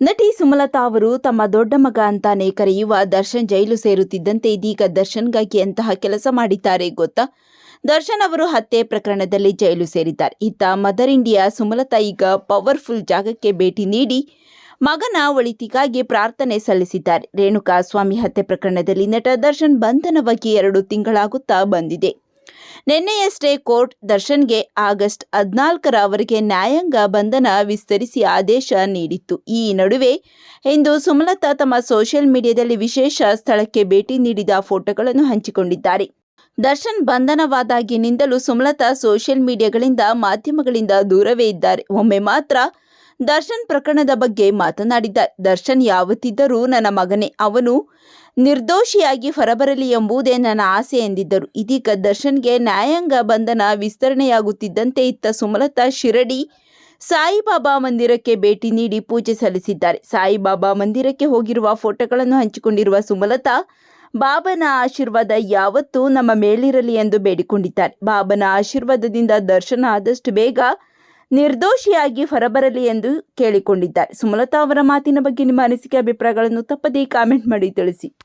ನಟಿ ಸುಮಲತಾ ಅವರು ತಮ್ಮ ದೊಡ್ಡ ಮಗ ಅಂತಾನೆ ಕರೆಯುವ ದರ್ಶನ್ ಜೈಲು ಸೇರುತ್ತಿದ್ದಂತೆ ಇದೀಗ ದರ್ಶನ್ಗಾಗಿ ಅಂತಹ ಕೆಲಸ ಮಾಡಿದ್ದಾರೆ ಗೊತ್ತಾ? ದರ್ಶನ್ ಅವರು ಹತ್ಯೆ ಪ್ರಕರಣದಲ್ಲಿ ಜೈಲು ಸೇರಿದ್ದಾರೆ. ಇತ್ತ ಮದರ್ ಇಂಡಿಯಾ ಸುಮಲತಾ ಈಗ ಪವರ್ಫುಲ್ ಜಾಗಕ್ಕೆ ಭೇಟಿ ನೀಡಿ ಮಗನ ಒಳಿತಿಗಾಗಿ ಪ್ರಾರ್ಥನೆ ಸಲ್ಲಿಸಿದ್ದಾರೆ. ರೇಣುಕಾ ಸ್ವಾಮಿ ಹತ್ಯೆ ಪ್ರಕರಣದಲ್ಲಿ ನಟ ದರ್ಶನ್ ಬಂಧನವಾಗಿ ಎರಡು ತಿಂಗಳಾಗುತ್ತಾ ಬಂದಿದೆ. ನಿನ್ನೆಯಷ್ಟೇ ಕೋರ್ಟ್ ದರ್ಶನ್ಗೆ ಆಗಸ್ಟ್ ಹದಿನಾಲ್ಕರವರೆಗೆ ನ್ಯಾಯಾಂಗ ಬಂಧನ ವಿಸ್ತರಿಸಿ ಆದೇಶ ನೀಡಿತ್ತು. ಈ ನಡುವೆ ಇಂದು ಸುಮಲತಾ ತಮ್ಮ ಸೋಷಿಯಲ್ ಮೀಡಿಯಾದಲ್ಲಿ ವಿಶೇಷ ಸ್ಥಳಕ್ಕೆ ಭೇಟಿ ನೀಡಿದ ಫೋಟೋಗಳನ್ನು ಹಂಚಿಕೊಂಡಿದ್ದಾರೆ. ದರ್ಶನ್ ಬಂಧನವಾದಾಗಿನಿಂದಲೂ ಸುಮಲತಾ ಸೋಷಿಯಲ್ ಮೀಡಿಯಾಗಳಿಂದ ಮಾಧ್ಯಮಗಳಿಂದ ದೂರವೇ ಇದ್ದಾರೆ. ಒಮ್ಮೆ ಮಾತ್ರ ದರ್ಶನ್ ಪ್ರಕರಣದ ಬಗ್ಗೆ ಮಾತನಾಡಿದ ದರ್ಶನ್ ಯಾವತ್ತಿದ್ದರೂ ನನ್ನ ಮಗನೇ, ಅವನು ನಿರ್ದೋಷಿಯಾಗಿ ಹೊರಬರಲಿ ಎಂಬುದೇ ನನ್ನ ಆಸೆ ಎಂದಿದ್ದರು. ಇದೀಗ ದರ್ಶನ್ಗೆ ನ್ಯಾಯಾಂಗ ಬಂಧನ ವಿಸ್ತರಣೆಯಾಗುತ್ತಿದ್ದಂತೆ ಇತ್ತ ಸುಮಲತಾ ಶಿರಡಿ ಸಾಯಿಬಾಬಾ ಮಂದಿರಕ್ಕೆ ಭೇಟಿ ನೀಡಿ ಪೂಜೆ ಸಲ್ಲಿಸಿದ್ದಾರೆ. ಸಾಯಿಬಾಬಾ ಮಂದಿರಕ್ಕೆ ಹೋಗಿರುವ ಫೋಟೋಗಳನ್ನು ಹಂಚಿಕೊಂಡಿರುವ ಸುಮಲತಾ, ಬಾಬನ ಆಶೀರ್ವಾದ ಯಾವತ್ತೂ ನಮ್ಮ ಮೇಲಿರಲಿ ಎಂದು ಬೇಡಿಕೊಂಡಿದ್ದಾರೆ. ಬಾಬನ ಆಶೀರ್ವಾದದಿಂದ ದರ್ಶನ ಆದಷ್ಟು ಬೇಗ ನಿರ್ದೋಷಿಯಾಗಿ ಹೊರಬರಲಿ ಎಂದು ಕೇಳಿಕೊಂಡಿದ್ದಾರೆ. ಸುಮಲತಾ ಅವರ ಮಾತಿನ ಬಗ್ಗೆ ನಿಮ್ಮ ಅನಿಸಿಕೆ, ಅಭಿಪ್ರಾಯಗಳನ್ನು ತಪ್ಪದೇ ಕಾಮೆಂಟ್ ಮಾಡಿ ತಿಳಿಸಿ.